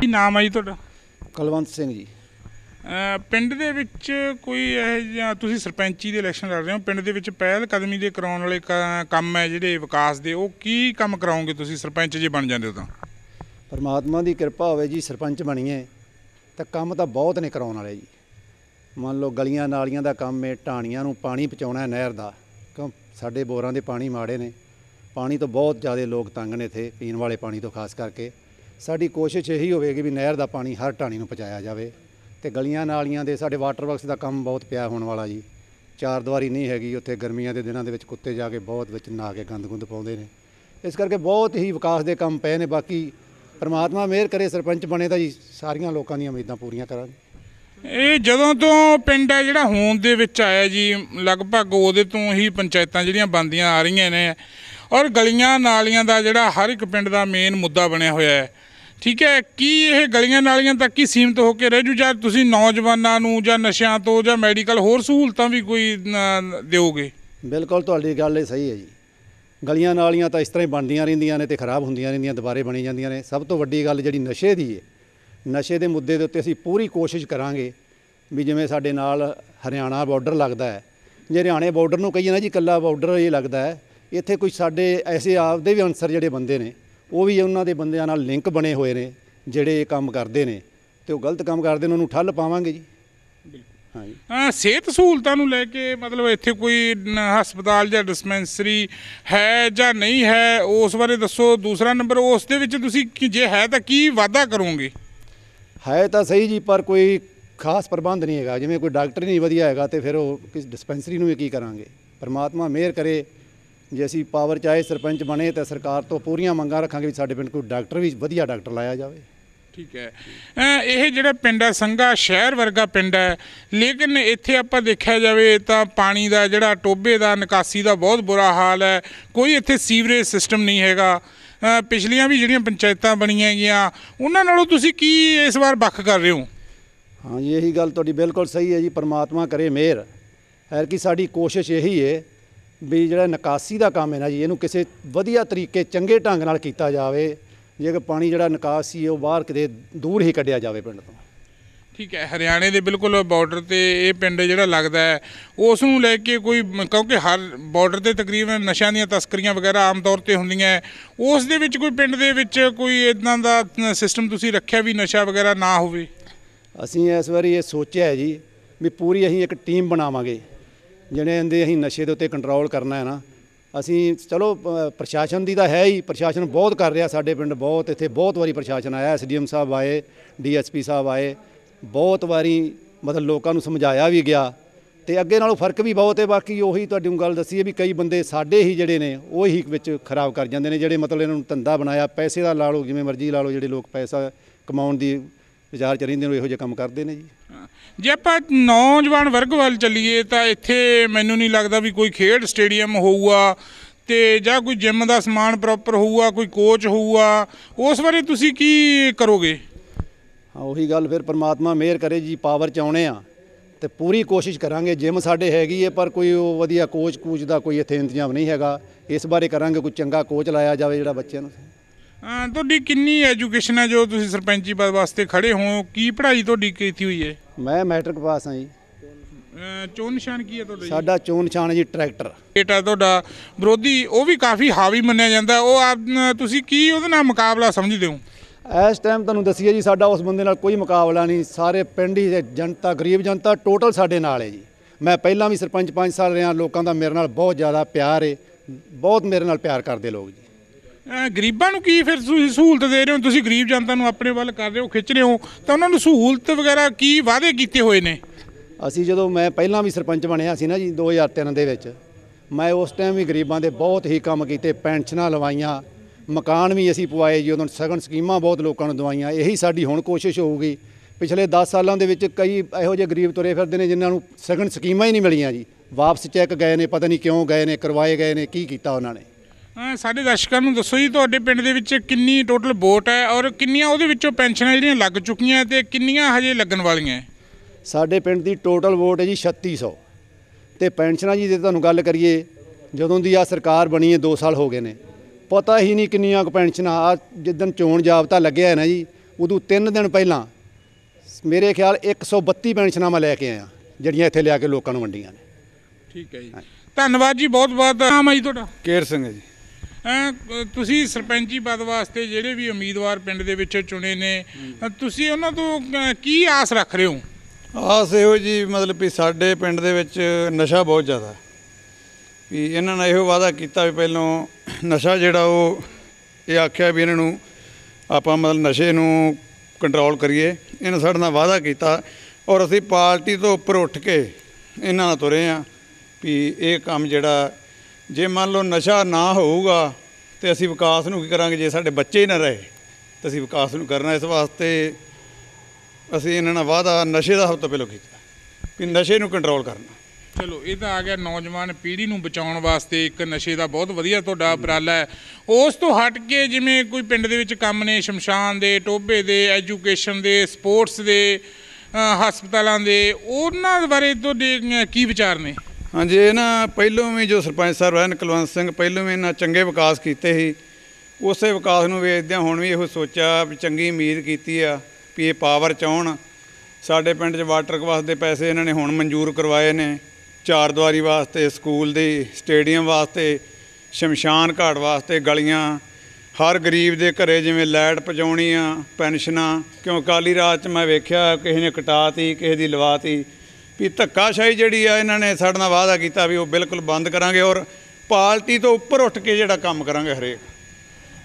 ਕੀ ਨਾਮ ਹੈ ਜੀ ਤੁਹਾਡਾ? ਕੁਲਵੰਤ ਸਿੰਘ ਜੀ। ਪਿੰਡ ਦੇ ਵਿੱਚ ਕੋਈ ਇਹ ਜਿਹਾ ਤੁਸੀਂ ਸਰਪੰਚੀ ਦੇ ਇਲੈਕਸ਼ਨ ਲੜ ਰਹੇ ਹੋ ਪਿੰਡ ਦੇ ਵਿੱਚ ਪਹਿਲ ਕਦਮੀ ਦੇ ਕਰਾਉਣ ਵਾਲੇ ਕੰਮ ਹੈ ਜਿਹੜੇ ਵਿਕਾਸ ਦੇ ਉਹ ਕੀ ਕੰਮ ਕਰਾਓਗੇ ਤੁਸੀਂ ਸਰਪੰਚ ਜੇ ਬਣ ਜਾਂਦੇ ਹੋ ਤਾਂ? ਪਰਮਾਤਮਾ ਦੀ ਕਿਰਪਾ ਹੋਵੇ ਜੀ ਸਰਪੰਚ ਬਣੀਏ ਤਾਂ ਕੰਮ ਤਾਂ ਬਹੁਤ ਨੇ ਕਰਾਉਣ ਵਾਲੇ ਜੀ। ਮੰਨ ਲਓ ਗਲੀਆਂ ਨਾਲੀਆਂ ਦਾ ਕੰਮ ਹੈ ਢਾਣੀਆਂ ਨੂੰ ਪਾਣੀ ਪਹੁੰਚਾਉਣਾ ਹੈ ਨਹਿਰ ਦਾ ਕਿਉਂ ਸਾਡੇ ਬੋਰਾਂ ਦੇ ਪਾਣੀ ਮਾੜੇ ਨੇ ਪਾਣੀ ਤੋਂ ਬਹੁਤ ਜ਼ਿਆਦਾ ਲੋਕ ਤੰਗ ਨੇ ਇੱਥੇ ਪੀਣ ਵਾਲੇ ਪਾਣੀ ਤੋਂ ਖਾਸ ਕਰਕੇ। ਸਾਡੀ ਕੋਸ਼ਿਸ਼ ਇਹੀ ਹੋਵੇਗੀ ਵੀ ਨਹਿਰ ਦਾ ਪਾਣੀ ਹਰ ਢਾਣੀ ਨੂੰ ਪਹੁੰਚਾਇਆ ਜਾਵੇ ਤੇ ਗਲੀਆਂ ਨਾਲੀਆਂ ਦੇ ਸਾਡੇ ਵਾਟਰ ਵਰਕਸ ਦਾ ਕੰਮ ਬਹੁਤ ਪਿਆ ਹੋਣ ਵਾਲਾ ਜੀ। ਚਾਰ ਦੀਵਾਰੀ ਨਹੀਂ ਹੈਗੀ, ਉੱਥੇ ਗਰਮੀਆਂ ਦੇ ਦਿਨਾਂ ਦੇ ਵਿੱਚ ਕੁੱਤੇ ਜਾ ਕੇ ਬਹੁਤ ਵਿੱਚ ਨਾ ਕੇ ਗੰਦ ਗੁੰਦ ਪਾਉਂਦੇ ਨੇ। ਇਸ ਕਰਕੇ ਬਹੁਤ ਹੀ ਵਿਕਾਸ ਦੇ ਕੰਮ ਪਏ ਨੇ, ਬਾਕੀ ਪਰਮਾਤਮਾ ਮਿਹਰ ਕਰੇ, ਸਰਪੰਚ ਬਣੇ ਤਾਂ ਜੀ, ਸਾਰੀਆਂ ਲੋਕਾਂ ਦੀਆਂ ਉਮੀਦਾਂ ਪੂਰੀਆਂ ਕਰਾਂਗੇ। ਇਹ ਜਦੋਂ ਤੋਂ ਪਿੰਡ ਹੈ ਜਿਹੜਾ ਹੋਂਦ ਦੇ ਵਿੱਚ ਆਇਆ ਜੀ, ਲਗਭਗ ਉਹਦੇ ਤੋਂ ਹੀ ਪੰਚਾਇਤਾਂ ਜਿਹੜੀਆਂ ਬੰਦੀਆਂ ਆ ਰਹੀਆਂ ਨੇ, ਔਰ ਗਲੀਆਂ ਨਾਲੀਆਂ ਦਾ ਜਿਹੜਾ ਹਰ ਇੱਕ ਪਿੰਡ ਦਾ ਮੇਨ ਮੁੱਦਾ ਬਣਿਆ ਹੋਇਆ ਹੈ। ਠੀਕ ਹੈ, ਕੀ ਇਹ ਗਲੀਆਂ ਨਾਲੀਆਂ ਤੱਕ ਹੀ ਸੀਮਿਤ ਹੋ ਕੇ ਰਹਿ ਜੂ? ਜਾਂ ਤੁਸੀਂ ਨੌਜਵਾਨਾਂ ਨੂੰ ਜਾਂ ਨਸ਼ਿਆਂ ਤੋਂ ਜਾਂ ਮੈਡੀਕਲ ਹੋਰ ਸਹੂਲਤਾਂ ਵੀ ਕੋਈ ਦਿਓਗੇ? ਬਿਲਕੁਲ ਤੁਹਾਡੀ ਗੱਲ ਇਹ ਸਹੀ ਹੈ ਜੀ। ਗਲੀਆਂ ਨਾਲੀਆਂ ਤਾਂ ਇਸ ਤਰ੍ਹਾਂ ਹੀ ਬਣਦੀਆਂ ਰਹਿੰਦੀਆਂ ਨੇ ਤੇ ਖਰਾਬ ਹੁੰਦੀਆਂ ਰਹਿੰਦੀਆਂ, ਦੁਬਾਰੇ ਬਣੀ ਜਾਂਦੀਆਂ ਨੇ। ਸਭ ਤੋਂ ਵੱਡੀ ਗੱਲ ਜਿਹੜੀ ਨਸ਼ੇ ਦੀ ਹੈ, ਨਸ਼ੇ ਦੇ ਮੁੱਦੇ ਦੇ ਉੱਤੇ ਅਸੀਂ ਪੂਰੀ ਕੋਸ਼ਿਸ਼ ਕਰਾਂਗੇ ਵੀ ਜਿਵੇਂ ਸਾਡੇ ਨਾਲ ਹਰਿਆਣਾ ਬਾਰਡਰ ਲੱਗਦਾ ਹੈ। ਜੇ ਹਰਿਆਣੇ ਬਾਰਡਰ ਨੂੰ ਕਹੀਏ ਨਾ ਜੀ ਕੱਲਾ ਬਾਰਡਰ ਇਹ ਲੱਗਦਾ ਹੈ, ਇੱਥੇ ਕੁਝ ਸਾਡੇ, ਐਸੇ ਆਪਦੇ ਵੀ ਅਨਸਰ ਜਿਹੜੇ ਬੰਦੇ ਨੇ ਉਹ ਵੀ ਉਹਨਾਂ ਦੇ ਬੰਦਿਆਂ ਨਾਲ ਲਿੰਕ ਬਣੇ ਹੋਏ ਨੇ ਜਿਹੜੇ ਇਹ ਕੰਮ ਕਰਦੇ ਨੇ। ਤੇ ਉਹ ਗਲਤ ਕੰਮ ਕਰਦੇ ਨੇ ਉਹਨੂੰ ਠੱਲ ਪਾਵਾਂਗੇ ਜੀ। ਹਾਂਜੀ। ਅਹ ਸਿਹਤ ਸਹੂਲਤਾਂ ਨੂੰ ਲੈ ਕੇ ਮਤਲਬ ਇੱਥੇ ਕੋਈ ਨ- ਹਸਪਤਾਲ ਜਾਂ ਡਿਸਪੈਂਸਰੀ ਹੈ ਜਾਂ ਨਹੀਂ ਹੈ ਉਸ ਬਾਰੇ ਦੱਸੋ। ਦੂਸਰਾ ਨੰਬਰ ਉਸ ਦੇ ਵਿੱਚ ਤੁਸੀਂ ਕੀ- ਜੇ ਹੈ ਤਾਂ ਕੀ ਵਾਅਦਾ ਕਰੋਗੇ? ਹੈ ਤਾਂ ਸਹੀ ਜੀ ਪਰ ਕੋਈ ਖਾਸ ਪ੍ਰਬੰਧ ਨਹੀਂ ਹੈਗਾ। ਜਿਵੇਂ ਕੋਈ ਡਾਕਟਰ ਹੀ ਨਹੀਂ ਵਧੀਆ ਹੈਗਾ ਤੇ ਫਿਰ ਉਹ ਕਿਸ ਡਿਸਪੈਂਸਰੀ ਨੂੰ ਵੀ ਕੀ ਕਰਾਂਗੇ? ਪਰਮਾਤਮਾ ਮਿਹਰ ਕਰੇ ਜੇ ਅਸੀਂ ਪਾਵਰ ਚਾਹੇ ਸਰਪੰਚ ਬਣੇ ਤਾਂ ਸਰਕਾਰ ਤੋਂ ਪੂਰੀਆਂ ਮੰਗਾਂ ਰੱਖਾਂਗੇ ਵੀ ਸਾਡੇ ਪਿੰਡ ਕੋਈ ਡਾਕਟਰ ਵੀ ਵਧੀਆ ਡਾਕਟਰ ਲਾਇਆ ਜਾਵੇ। ਠੀਕ ਹੈ। ਇਹ ਜਿਹੜਾ ਪਿੰਡ ਹੈ ਸੰਘਾ ਸ਼ਹਿਰ ਵਰਗਾ ਪਿੰਡ ਹੈ ਲੇਕਿਨ ਇੱਥੇ ਆਪਾਂ ਦੇਖਿਆ ਜਾਵੇ ਤਾਂ ਪਾਣੀ ਦਾ ਜਿਹੜਾ ਟੋਬੇ ਦਾ ਨਿਕਾਸੀ ਦਾ ਬਹੁਤ ਬੁਰਾ ਹਾਲ ਹੈ। ਕੋਈ ਇੱਥੇ ਸੀਵਰੇਜ ਸਿਸਟਮ ਨਹੀਂ ਹੈਗਾ। ਪਿਛਲੀਆਂ ਵੀ ਜਿਹੜੀਆਂ ਪੰਚਾਇਤਾਂ ਬਣੀਆਂ ਹੈਗੀਆਂ ਉਹਨਾਂ ਨਾਲੋਂ ਤੁਸੀਂ ਕੀ ਇਸ ਵਾਰ ਵੱਖ ਕਰ ਰਹੇ ਹੋ? ਹਾਂ ਜੀ ਇਹੀ ਗੱਲ ਤੁਹਾਡੀ ਬਿਲਕੁਲ ਸਹੀ ਹੈ ਜੀ ਪਰਮਾਤਮਾ ਕਰੇ ਮਿਹਰ। ਹੈ ਕਿ ਸਾਡੀ ਕੋਸ਼ਿਸ਼ ਇਹੀ ਹੈ ਵੀ ਜਿਹੜਾ ਨਿਕਾਸੀ ਦਾ ਕੰਮ ਹੈ ਨਾ ਜੀ ਇਹਨੂੰ ਕਿਸੇ ਵਧੀਆ ਤਰੀਕੇ ਚੰਗੇ ਢੰਗ ਨਾਲ ਕੀਤਾ ਜਾਵੇ ਜੇ ਪਾਣੀ ਜਿਹੜਾ ਨਿਕਾਸੀ ਉਹ ਬਾਹਰ ਕਿਤੇ ਦੂਰ ਹੀ ਕੱਢਿਆ ਜਾਵੇ ਪਿੰਡ ਤੋਂ ਠੀਕ ਹੈ ਹਰਿਆਣੇ ਦੇ ਬਿਲਕੁਲ ਬਾਰਡਰ ਤੇ ਇਹ ਪਿੰਡ ਜਿਹੜਾ ਲੱਗਦਾ ਹੈ ਉਸ ਨੂੰ ਲੈ ਕੇ ਕੋਈ ਕਿਉਂਕਿ ਹਰ ਬਾਰਡਰ ਤੇ ਤਕਰੀਬਨ ਨਸ਼ਿਆਂ ਦੀਆਂ ਤਸਕਰੀਆਂ ਵਗੈਰਾ ਆਮ ਤੌਰ ਤੇ ਹੁੰਦੀਆਂ। ਉਸ ਦੇ ਵਿੱਚ ਕੋਈ ਪਿੰਡ ਦੇ ਵਿੱਚ ਕੋਈ ਇਦਾਂ ਦਾ ਸਿਸਟਮ ਤੁਸੀਂ ਰੱਖਿਆ ਵੀ ਨਸ਼ਾ ਵਗੈਰਾ ਨਾ ਹੋਵੇ ਅਸੀਂ ਇਸ ਵਾਰੀ ਇਹ ਸੋਚਿਆ ਹੈ ਜੀ ਵੀ ਪੂਰੀ ਅਸੀਂ ਇੱਕ ਟੀਮ ਬਣਾਵਾਂਗੇ ਜਿਹੜੇ ਇਹਦੇ ਅਸੀਂ ਨਸ਼ੇ ਦੇ ਉੱਤੇ ਕੰਟਰੋਲ ਕਰਨਾ ਹੈ ਨਾ, ਅਸੀਂ ਚਲੋ ਪ੍ਰਸ਼ਾਸਨ ਦੀ ਤਾਂ ਹੈ ਹੀ, ਪ੍ਰਸ਼ਾਸਨ ਬਹੁਤ ਕਰ ਰਿਹਾ ਸਾਡੇ ਪਿੰਡ, ਬਹੁਤ ਇੱਥੇ ਬਹੁਤ ਵਾਰੀ ਪ੍ਰਸ਼ਾਸਨ ਆਇਆ ਐਸਡੀਐਮ ਸਾਹਿਬ ਆਏ ਡੀਐਸਪੀ ਸਾਹਿਬ ਆਏ, ਬਹੁਤ ਵਾਰੀ ਮਤਲਬ ਲੋਕਾਂ ਨੂੰ ਸਮਝਾਇਆ ਵੀ ਗਿਆ, ਤੇ ਅੱਗੇ ਨਾਲੋਂ ਫ਼ਰਕ ਵੀ ਬਹੁਤ ਹੈ, ਬਾਕੀ ਉਹੀ ਤੁਹਾਡੀ ਗੱਲ ਦੱਸੀ ਹੈ ਵੀ ਕਈ ਬੰਦੇ ਸਾਡੇ ਹੀ ਜਿਹੜੇ ਨੇ, ਉਹ ਹੀ ਵਿੱਚ ਖਰਾਬ ਕਰ ਜਾਂਦੇ ਨੇ, ਜਿਹੜੇ ਮਤਲਬ ਇਹਨਾਂ ਨੂੰ ਧੰਦਾ ਬਣਾਇਆ, ਪੈਸੇ ਦਾ ਲਾ ਲਓ, ਜਿਵੇਂ ਮਰਜ਼ੀ ਲਾ ਲਓ, ਜਿਹੜੇ ਲੋਕ ਪੈਸਾ ਕਮਾਉਣ ਦੀ ਵਿਚਾਰ ਚ ਰਹਿੰਦੇ ਨੇ ਇਹੋ ਜਿਹੇ ਕੰਮ ਕਰਦੇ ਨੇ ਜੀ। ਜੇ ਆਪਾਂ ਨੌਜਵਾਨ ਵਰਗ ਵੱਲ ਚੱਲੀਏ ਤਾਂ ਇੱਥੇ ਮੈਨੂੰ ਨਹੀਂ ਲੱਗਦਾ ਵੀ ਕੋਈ ਖੇਡ ਸਟੇਡੀਅਮ ਹੋਊਗਾ ਤੇ ਜਾਂ ਕੋਈ ਜਿਮ ਦਾ ਸਮਾਨ ਪ੍ਰੋਪਰ ਹੋਊਗਾ, ਕੋਈ ਕੋਚ ਹੋਊਗਾ। ਉਸ ਬਾਰੇ ਤੁਸੀਂ ਕੀ ਕਰੋਗੇ? ਹਾਂ, ਉਹੀ ਗੱਲ ਫਿਰ ਪ੍ਰਮਾਤਮਾ ਮਿਹਰ ਕਰੇ ਜੀ ਪਾਵਰ ਚ ਆਉਣੇ ਆ ਤੇ ਪੂਰੀ ਕੋਸ਼ਿਸ਼ ਕਰਾਂਗੇ। ਜਿਮ ਸਾਡੇ ਹੈਗੀ ਹੈ ਪਰ ਕੋਈ ਉਹ ਵਧੀਆ ਕੋਚ ਕੂਚ ਦਾ ਕੋਈ ਇੱਥੇ ਇੰਤਜ਼ਾਮ ਨਹੀਂ ਹੈਗਾ। ਇਸ ਬਾਰੇ ਕਰਾਂਗੇ ਕੋਈ ਚੰਗਾ ਕੋਚ ਲਾਇਆ ਜਾਵੇ ਜਿਹੜਾ ਬੱਚਿਆਂ ਨੂੰ ਅਹ ਤੁਹਾਡੀ ਕਿੰਨੀ ਐਜੂਕੇਸ਼ਨ ਹੈ ਜੋ ਤੁਸੀਂ ਸਰਪੰਚੀ ਪਦ ਵਾਸਤੇ ਖੜੇ ਹੋ? ਕੀ ਪੜ੍ਹਾਈ ਤੁਹਾਡੀ ਕੀਤੀ ਹੋਈ ਹੈ? ਮੈਂ ਮੈਟ੍ਰਿਕ ਪਾਸ ਹਾਂ ਜੀ। ਅਹ ਚੋਣ ਨਿਸ਼ਾਨ ਕੀ ਹੈ ਤੁਹਾਡਾ ਜੀ? ਸਾਡਾ ਚੋਣ ਨਿਸ਼ਾਨ ਹੈ ਜੀ ਟਰੈਕਟਰ ਬੇਟਾ ਤੁਹਾਡਾ ਵਿਰੋਧੀ ਉਹ ਵੀ ਕਾਫੀ ਹਾਵੀ ਮੰਨਿਆ ਜਾਂਦਾ। ਉਹ ਆਪ ਤੁਸੀਂ ਕੀ ਉਹਦੇ ਨਾਲ ਮੁਕਾਬਲਾ ਸਮਝਦੇ ਹੋ? ਇਸ ਟਾਈਮ ਤੁਹਾਨੂੰ ਦੱਸੀਏ ਜੀ ਸਾਡਾ ਉਸ ਬੰਦੇ ਨਾਲ ਕੋਈ ਮੁਕਾਬਲਾ ਨਹੀਂ। ਸਾਰੇ ਪਿੰਡ ਹੀ ਦੇ ਜਨਤਾ ਗਰੀਬ ਜਨਤਾ ਟੋਟਲ ਸਾਡੇ ਨਾਲ ਹੈ ਜੀ। ਮੈਂ ਪਹਿਲਾਂ ਵੀ ਸਰਪੰਚ 5 ਸਾਲ ਰਿਹਾ। ਲੋਕਾਂ ਦਾ ਮੇਰੇ ਨਾਲ ਬਹੁਤ ਜ਼ਿਆਦਾ ਪਿਆਰ ਹੈ ਬਹੁਤ ਮੇਰੇ ਨਾਲ ਪਿਆਰ ਕਰਦੇ ਲੋਕ ਜੀ। ਅਹ ਗਰੀਬਾਂ ਨੂੰ ਕੀ ਫਿਰ ਤੁਸੀਂ ਸਹੂਲਤ ਦੇ ਰਹੇ ਹੋ? ਤੁਸੀਂ ਗਰੀਬ ਜਨਤਾ ਨੂੰ ਆਪਣੇ ਵੱਲ ਕਰ ਰਹੇ ਹੋ, ਖਿੱਚ ਰਹੇ ਹੋ, ਤਾਂ ਉਹਨਾਂ ਨੂੰ ਸਹੂਲਤ ਵਗੈਰਾ ਕੀ ਵਾਅਦੇ ਕੀਤੇ ਹੋਏ ਨੇ? ਅਸੀਂ ਜਦੋਂ ਮੈਂ ਪਹਿਲਾਂ ਵੀ ਸਰਪੰਚ ਬਣਿਆ ਸੀ ਨਾ ਜੀ 2003 ਦੇ ਵਿੱਚ, ਮੈਂ ਉਸ ਟਾਈਮ ਵੀ ਗਰੀਬਾਂ ਦੇ ਬਹੁਤ ਹੀ ਕੰਮ ਕੀਤੇ, ਪੈਨਸ਼ਨਾਂ ਲਵਾਈਆਂ, ਮਕਾਨ ਵੀ ਅਸੀਂ ਪਵਾਏ ਜੀ ਉਦੋਂ ਸਗਨ ਸਕੀਮਾਂ ਬਹੁਤ ਲੋਕਾਂ ਨੂੰ ਦਵਾਈਆਂ, ਇਹੀ ਸਾਡੀ ਹੁਣ ਕੋਸ਼ਿਸ਼ ਹੋਊਗੀ। ਪਿਛਲੇ 10 ਸਾਲਾਂ ਦੇ ਵਿੱਚ ਕਈ ਇਹੋ ਜਿਹੇ ਗਰੀਬ ਤੁਰੇ ਫਿਰਦੇ ਨੇ ਜਿਨ੍ਹਾਂ ਨੂੰ ਸਗਨ ਸਕੀਮਾਂ ਹੀ ਨਹੀਂ ਮਿਲੀਆਂ ਜੀ। ਵਾਪਸ ਚੈੱਕ ਗਏ ਨੇ, ਪਤਾ ਨਹੀਂ ਕਿਉਂ ਗਏ ਨੇ, ਕਰਵਾਏ ਗਏ ਨੇ, ਕੀ ਕੀਤਾ ਉਹਨਾਂ ਨੇ। ਅਹ ਸਾਡੇ ਦਰਸ਼ਕਾਂ ਨੂੰ ਦੱਸੋ ਜੀ ਤੁਹਾਡੇ ਪਿੰਡ ਦੇ ਵਿੱਚ ਕਿੰਨੀ ਟੋਟਲ ਵੋਟ ਹੈ ਔਰ ਕਿੰਨੀਆਂ ਉਹਦੇ ਵਿੱਚੋਂ ਪੈਨਸ਼ਨਾਂ ਜਿਹੜੀਆਂ ਲੱਗ ਚੁੱਕੀਆਂ ਤੇ ਕਿੰਨੀਆਂ ਹਜੇ ਲੱਗਣ ਵਾਲੀਆਂ? ਹੈ ਸਾਡੇ ਪਿੰਡ ਦੀ ਟੋਟਲ ਵੋਟ ਹੈ ਜੀ 3600 ਤੇ ਪੈਨਸ਼ਨਾਂ ਜੀ ਜੇ ਤੁਹਾਨੂੰ ਗੱਲ ਕਰੀਏ ਜਦੋਂ ਦੀ ਆ ਸਰਕਾਰ ਬਣੀ ਹੈ 2 ਸਾਲ ਹੋ ਗਏ ਨੇ। ਪਤਾ ਹੀ ਨਹੀਂ ਕਿੰਨੀਆਂ ਕੁ ਪੈਨਸ਼ਨਾਂ ਆ ਜਿੱਦਣ ਚੋਣ ਜਾਬਤਾ ਲੱਗਿਆ ਹੈ ਨਾ ਜੀ ਉਦੋਂ 3 ਦਿਨ ਪਹਿਲਾਂ ਮੇਰੇ ਖਿਆਲ 132 ਪੈਨਸ਼ਨਾਂ ਮੈਂ ਲੈ ਕੇ ਆਇਆ ਜਿਹੜੀਆਂ ਇੱਥੇ ਲਿਆ ਕੇ ਲੋਕਾਂ ਨੂੰ ਵੰਡੀਆਂ ਨੇ। ਠੀਕ ਹੈ ਜੀ। ਧੰਨਵਾਦ ਜੀ ਬਹੁਤ ਬਹੁਤ ਨਾਮ ਹੈ ਜੀ ਤੁਹਾਡਾ? ਕੇਰ ਸਿੰਘ ਹੈ ਜੀ। ਤੁਸੀਂ ਸਰਪੰਚੀ ਪਦ ਵਾਸਤੇ ਜਿਹੜੇ ਵੀ ਉਮੀਦਵਾਰ ਪਿੰਡ ਦੇ ਵਿੱਚ ਚੁਣੇ ਨੇ ਤੁਸੀਂ ਉਹਨਾਂ ਤੋਂ ਕੀ ਆਸ ਰੱਖ ਰਹੇ ਹੋ? ਆਸ ਇਹੋ ਜੀ, ਮਤਲਬ ਵੀ ਸਾਡੇ ਪਿੰਡ ਦੇ ਵਿੱਚ ਨਸ਼ਾ ਬਹੁਤ ਜ਼ਿਆਦਾ। ਵੀ ਇਹਨਾਂ ਨੇ ਇਹੋ ਵਾਅਦਾ ਕੀਤਾ ਵੀ ਪਹਿਲੋਂ ਨਸ਼ਾ ਜਿਹੜਾ ਉਹ, ਇਹ ਆਖਿਆ ਵੀ ਇਹਨਾਂ ਨੂੰ ਆਪਾਂ ਮਤਲਬ ਨਸ਼ੇ ਨੂੰ ਕੰਟਰੋਲ ਕਰੀਏ। ਇਹਨਾਂ ਸਾਡੇ ਨਾਲ ਵਾਅਦਾ ਕੀਤਾ ਔਰ ਅਸੀਂ ਪਾਰਟੀ ਤੋਂ ਉੱਪਰ ਉੱਠ ਕੇ ਇਹਨਾਂ ਨਾਲ ਤੁਰੇ ਆ ਵੀ ਇਹ ਕੰਮ ਜਿਹੜਾ ਜੇ ਮੰਨ ਲਓ ਨਸ਼ਾ ਨਾ ਹੋਊਗਾ, ਤੇ ਅਸੀਂ ਵਿਕਾਸ ਨੂੰ ਕੀ ਕਰਾਂਗੇ? ਜੇ ਸਾਡੇ ਬੱਚੇ ਹੀ ਨਾ ਰਹੇ, ਤੇ ਅਸੀਂ ਵਿਕਾਸ ਨੂੰ ਕਰਨਾ ਇਸ ਵਾਸਤੇ ਅਸੀਂ ਇਹਨਾਂ ਨਾਲ ਵਾਅਦਾ ਨਸ਼ੇ ਦਾ ਸਭ ਤੋਂ ਪਹਿਲਾਂ ਕੀਤਾ ਕਿ ਨਸ਼ੇ ਨੂੰ ਕੰਟਰੋਲ ਕਰਨਾ। ਚਲੋ, ਇਹ ਤਾਂ ਆ ਗਿਆ ਨੌਜਵਾਨ ਪੀੜ੍ਹੀ ਨੂੰ ਬਚਾਉਣ ਵਾਸਤੇ ਇੱਕ ਨਸ਼ੇ ਦਾ ਬਹੁਤ ਵਧੀਆ ਤੁਹਾਡਾ ਉਪਰਾਲਾ ਹੈ। ਉਸ ਤੋਂ ਹਟ ਕੇ ਜਿਵੇਂ ਕੋਈ ਪਿੰਡ ਦੇ ਵਿੱਚ ਕੰਮ ਨੇ, ਸ਼ਮਸ਼ਾਨ ਦੇ ਟੋਬੇ ਦੇ, ਐਜੂਕੇਸ਼ਨ ਦੇ, ਸਪੋਰਟਸ ਦੇ ਹਸਪਤਾਲਾਂ ਦੇ, ਉਹਨਾਂ ਬਾਰੇ ਤੁਹਾਡੇ ਕੀ ਵਿਚਾਰ ਨੇ? ਹਾਂਜੀ, ਇਹ ਨਾ ਪਹਿਲੋਂ ਵੀ ਜੋ ਸਰਪੰਚ ਸਾਹਿਬ ਰਹੇ ਨੇ ਕੁਲਵੰਤ ਸਿੰਘ, ਪਹਿਲੋਂ ਵੀ ਇਹਨਾਂ ਚੰਗੇ ਵਿਕਾਸ ਕੀਤੇ ਸੀ। ਉਸੇ ਵਿਕਾਸ ਨੂੰ ਵੇਖਦਿਆਂ ਹੁਣ ਵੀ ਇਹੋ ਸੋਚਿਆ ਵੀ ਚੰਗੀ ਉਮੀਦ ਕੀਤੀ ਆ ਵੀ ਇਹ ਪਾਵਰ ਚ ਆਉਣ। ਸਾਡੇ ਪਿੰਡ 'ਚ ਵਾਟਰ ਕਵਾਸ ਦੇ ਪੈਸੇ ਇਹਨਾਂ ਨੇ ਹੁਣ ਮਨਜ਼ੂਰ ਕਰਵਾਏ ਨੇ। ਚਾਰ ਦੀਵਾਰੀ ਵਾਸਤੇ, ਸਕੂਲ ਦੀ, ਸਟੇਡੀਅਮ ਵਾਸਤੇ, ਸ਼ਮਸ਼ਾਨ ਘਾਟ ਵਾਸਤੇ ਗਲੀਆਂ। ਹਰ ਗਰੀਬ ਦੇ ਘਰੇ ਜਿਵੇਂ ਲਾਈਟ ਪਹੁੰਚਾਉਣੀ ਆ, ਪੈਨਸ਼ਨਾਂ। ਕਿਉਂ ਕਾਲੀ ਰਾਤ 'ਚ ਮੈਂ ਵੇਖਿਆ, ਕਿਸੇ ਨੇ ਕਟਾਤੀ, ਕਿਸੇ ਦੀ ਲਵਾਤੀ। ਵੀ ਧੱਕਾਸ਼ਾਹੀ ਜਿਹੜੀ ਆ ਇਹਨਾਂ ਨੇ ਸਾਡੇ ਨਾਲ ਵਾਅਦਾ ਕੀਤਾ ਵੀ ਉਹ ਬਿਲਕੁਲ ਬੰਦ ਕਰਾਂਗੇ ਔਰ ਪਾਰਟੀ ਤੋਂ ਉੱਪਰ ਉੱਠ ਕੇ ਜਿਹੜਾ ਕੰਮ ਕਰਾਂਗੇ ਹਰੇਕ।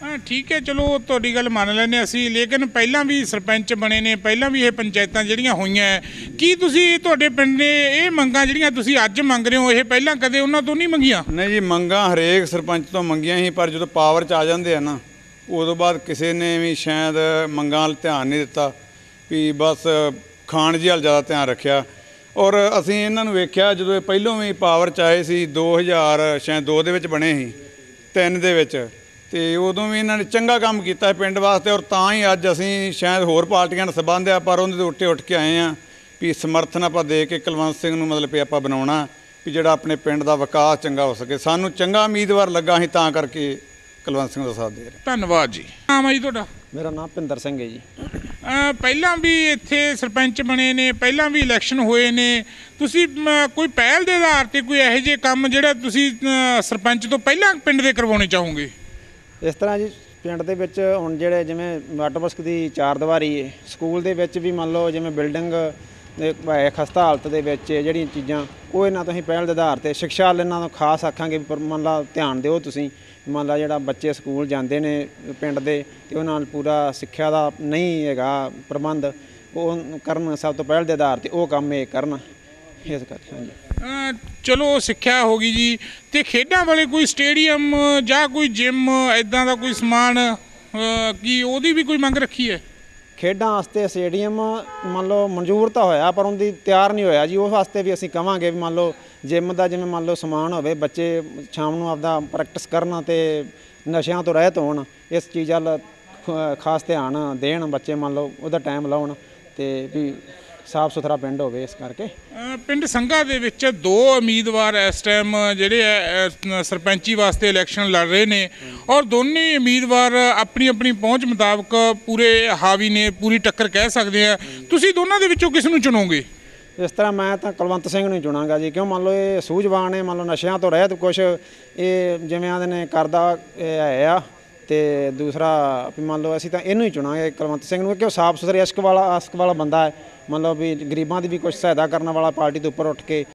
ਹਾਂ ਠੀਕ ਹੈ ਚਲੋ ਤੁਹਾਡੀ ਗੱਲ ਮੰਨ ਲੈਂਦੇ ਅਸੀਂ ਲੇਕਿਨ ਪਹਿਲਾਂ ਵੀ ਸਰਪੰਚ ਬਣੇ ਨੇ ਪਹਿਲਾਂ ਵੀ ਇਹ ਪੰਚਾਇਤਾਂ ਜਿਹੜੀਆਂ ਹੋਈਆਂ ਹੈ, ਕੀ ਤੁਸੀਂ ਤੁਹਾਡੇ ਪਿੰਡ ਨੇ ਇਹ ਮੰਗਾਂ ਜਿਹੜੀਆਂ ਤੁਸੀਂ ਅੱਜ ਮੰਗ ਰਹੇ ਹੋ ਇਹ ਪਹਿਲਾਂ ਕਦੇ ਉਹਨਾਂ ਤੋਂ ਨਹੀਂ ਮੰਗੀਆਂ? ਨਹੀਂ ਜੀ ਮੰਗਾਂ ਹਰੇਕ ਸਰਪੰਚ ਤੋਂ ਮੰਗੀਆਂ ਸੀ ਪਰ ਜਦੋਂ ਪਾਵਰ 'ਚ ਆ ਜਾਂਦੇ ਆ ਨਾ ਉਦੋਂ ਬਾਅਦ ਕਿਸੇ ਨੇ ਵੀ ਸ਼ਾਇਦ ਮੰਗਾਂ ਵੱਲ ਧਿਆਨ ਨਹੀਂ ਦਿੱਤਾ ਵੀ ਬਸ ਖਾਣ ਜੀ ਵੱਲ ਜ਼ਿਆਦਾ ਧਿਆਨ ਰੱਖਿਆ। ਔਰ ਅਸੀਂ ਇਹਨਾਂ ਨੂੰ ਵੇਖਿਆ ਜਦੋਂ ਇਹ ਪਹਿਲੋਂ ਵੀ ਪਾਵਰ 'ਚ ਆਏ ਸੀ 2000 ਸ਼ਾਇਦ 2 ਦੇ ਵਿੱਚ ਬਣੇ ਸੀ 3 ਦੇ ਵਿੱਚ ਤੇ ਉਦੋਂ ਵੀ ਇਹਨਾਂ ਨੇ ਚੰਗਾ ਕੰਮ ਕੀਤਾ ਪਿੰਡ ਵਾਸਤੇ ਔਰ ਤਾਂ ਹੀ ਅੱਜ ਅਸੀਂ ਸ਼ਾਇਦ ਹੋਰ ਪਾਰਟੀਆਂ ਨਾਲ ਸੰਬੰਧ ਆ ਪਰ ਉਹਦੇ ਤੋਂ ਉੱਤੇ ਉੱਠ ਕੇ ਆਏ ਆ ਵੀ ਸਮਰਥਨ ਆਪਾਂ ਦੇ ਕੇ ਕੁਲਵੰਤ ਸਿੰਘ ਨੂੰ ਮਤਲਬ ਵੀ ਆਪਾਂ ਬਣਾਉਣਾ ਵੀ ਜਿਹੜਾ ਆਪਣੇ ਪਿੰਡ ਦਾ ਵਿਕਾਸ ਚੰਗਾ ਹੋ ਸਕੇ। ਸਾਨੂੰ ਚੰਗਾ ਉਮੀਦਵਾਰ ਲੱਗਾ ਅਸੀਂ ਤਾਂ ਕਰਕੇ ਕੁਲਵੰਤ ਸਿੰਘ ਦਾ ਸਾਥ ਦੇ ਰਹੇ ਧੰਨਵਾਦ ਜੀ। ਨਾਮ ਹੈ ਜੀ ਤੁਹਾਡਾ? ਮੇਰਾ ਨਾਮ ਭਿੰਦਰ ਸਿੰਘ ਹੈ ਜੀ। ਪਹਿਲਾਂ ਵੀ ਇੱਥੇ ਸਰਪੰਚ ਬਣੇ ਨੇ, ਪਹਿਲਾਂ ਵੀ ਇਲੈਕਸ਼ਨ ਹੋਏ ਨੇ। ਤੁਸੀਂ ਕੋਈ ਪਹਿਲ ਦੇ ਆਧਾਰ ਤੇ ਕੋਈ ਇਹੋ ਜਿਹੇ ਕੰਮ ਜਿਹੜਾ ਤੁਸੀਂ ਸਰਪੰਚ ਤੋਂ ਪਹਿਲਾਂ ਪਿੰਡ ਦੇ ਕਰਵਾਉਣੇ ਚਾਹੋਗੇ? ਇਸ ਤਰ੍ਹਾਂ ਜੀ, ਪਿੰਡ ਦੇ ਵਿੱਚ ਹੁਣ ਜਿਹੜੇ ਜਿਵੇਂ ਵਾਟਰ ਦੀ ਚਾਰ ਦੀਵਾਰੀ ਹੈ ਸਕੂਲ ਦੇ ਵਿੱਚ ਵੀ ਮੰਨ ਲਓ ਜਿਵੇਂ ਬਿਲਡਿੰਗ ਦੇ ਖਸਤਾ ਹਾਲਤ ਦੇ ਵਿੱਚ ਜਿਹੜੀਆਂ ਚੀਜ਼ਾਂ, ਉਹ ਇਹਨਾਂ ਤੋਂ ਅਸੀਂ ਪਹਿਲ ਦੇ ਆਧਾਰ ਤੇ ਸਿੱਖਿਆ ਲੈਣਾ ਨੂੰ ਖਾਸ ਆਖਾਂਗੇ, ਪਰ ਮੰਨ ਲਾ ਧਿਆਨ ਦਿਓ ਤੁਸੀਂ। ਮੰਨ ਲਾ ਜਿਹੜਾ ਬੱਚੇ ਸਕੂਲ ਜਾਂਦੇ ਨੇ ਪਿੰਡ ਦੇ ਤੇ ਉਹਨਾਂ ਨਾਲ ਪੂਰਾ ਸਿੱਖਿਆ ਦਾ ਨਹੀਂ ਹੈਗਾ ਪ੍ਰਬੰਧ, ਉਹ ਕਰਨ ਸਭ ਤੋਂ ਪਹਿਲ ਦੇ ਆਧਾਰ ਤੇ ਉਹ ਕੰਮ ਇਹ ਕਰਨ। ਇਸ ਕਰਕੇ, ਹਾਂਜੀ। ਚਲੋ, ਸਿੱਖਿਆ ਹੋ ਗਈ ਜੀ। ਤੇ ਖੇਡਾਂ ਵਾਲੇ ਕੋਈ ਸਟੇਡੀਅਮ ਜਾਂ ਕੋਈ ਜਿਮ ਐਦਾਂ ਦਾ ਕੋਈ ਸਮਾਨ ਕੀ ਉਹਦੀ ਵੀ ਕੋਈ ਮੰਗ ਰੱਖੀ ਹੈ? ਖੇਡਾਂ ਵਾਸਤੇ ਸਟੇਡੀਅਮ ਮੰਨ ਲਓ ਮਨਜ਼ੂਰ ਤਾਂ ਹੋਇਆ, ਪਰ ਉਹਦੀ ਤਿਆਰ ਨਹੀਂ ਹੋਇਆ ਜੀ। ਉਸ ਵਾਸਤੇ ਵੀ ਅਸੀਂ ਕਵਾਂਗੇ ਵੀ ਮੰਨ ਲਓ ਜਿਮ ਦਾ ਜਿਵੇਂ ਮੰਨ ਲਓ ਸਮਾਨ ਹੋਵੇ, ਬੱਚੇ ਸ਼ਾਮ ਨੂੰ ਆਪਦਾ ਪ੍ਰੈਕਟਿਸ ਕਰਨ ਤੇ ਨਸ਼ਿਆਂ ਤੋਂ ਰਹਿਤ ਹੋਣ, ਇਸ ਚੀਜ਼ ਵੱਲ ਖ- ਖਾਸ ਧਿਆਨ ਦੇਣ, ਬੱਚੇ ਮੰਨ ਲਓ ਉਹਦਾ ਟਾਈਮ ਲਾਉਣ ਤੇ ਵੀ ਸਾਫ਼ ਸੁਥਰਾ ਪਿੰਡ ਹੋਵੇ ਇਸ ਕਰਕੇ। ਪਿੰਡ ਸੰਘਾ ਦੇ ਵਿੱਚ ਦੋ ਉਮੀਦਵਾਰ ਇਸ ਟਾਈਮ ਜਿਹੜੇ ਸਰਪੰਚੀ ਵਾਸਤੇ ਇਲੈਕਸ਼ਨ ਲੜ ਰਹੇ ਨੇ ਔਰ ਦੋਨੇ ਉਮੀਦਵਾਰ ਆਪਣੀ ਆਪਣੀ ਪਹੁੰਚ ਮੁਤਾਬਕ ਪੂਰੇ ਹਾਵੀ ਨੇ ਪੂਰੀ ਟੱਕਰ ਕਹਿ ਸਕਦੇ ਆ। ਤੁਸੀਂ ਦੋਨਾਂ ਦੇ ਵਿੱਚੋਂ ਕਿਸ ਨੂੰ ਚੁਣੋਗੇ? ਇਸ ਤਰ੍ਹਾਂ ਮੈਂ ਤਾਂ ਕੁਲਵੰਤ ਸਿੰਘ ਨੂੰ ਚੁਣਾਂਗਾ ਜੀ ਕਿਉਂ ਮੰਨ ਲਓ ਇਹ ਸੂਝਵਾਨ ਹੈ ਮੰਨ ਲਓ ਨਸ਼ਿਆਂ ਤੋਂ ਰਹਿਤ ਕੁਛ ਇਹ ਜਿਵੇਂ ਆਂਦੇ ਨੇ ਕਰਦਾ ਹੈ ਆ ਤੇ ਦੂਸਰਾ ਵੀ ਮੰਨ ਲਓ ਅਸੀਂ ਤਾਂ ਇਹਨੂੰ ਹੀ ਚੁਣਾਂਗੇ ਕੁਲਵੰਤ ਸਿੰਘ ਨੂੰ ਕਿਉਂ ਸਾਫ਼ ਸੁਥਰੇ ਇਸ਼ਕ ਵਾਲਾ ਆਸਕ ਵਾਲਾ ਬੰਦਾ ਹੈ। ਮਤਲਬ ਵੀ ਗਰੀਬਾਂ ਦੀ ਵੀ ਕੁਝ ਸਹਾਇਤਾ ਕਰਨ ਵਾਲਾ ਪਾਰਟੀ ਦੇ ਉੱਪਰ ਉੱਠ ਕੇ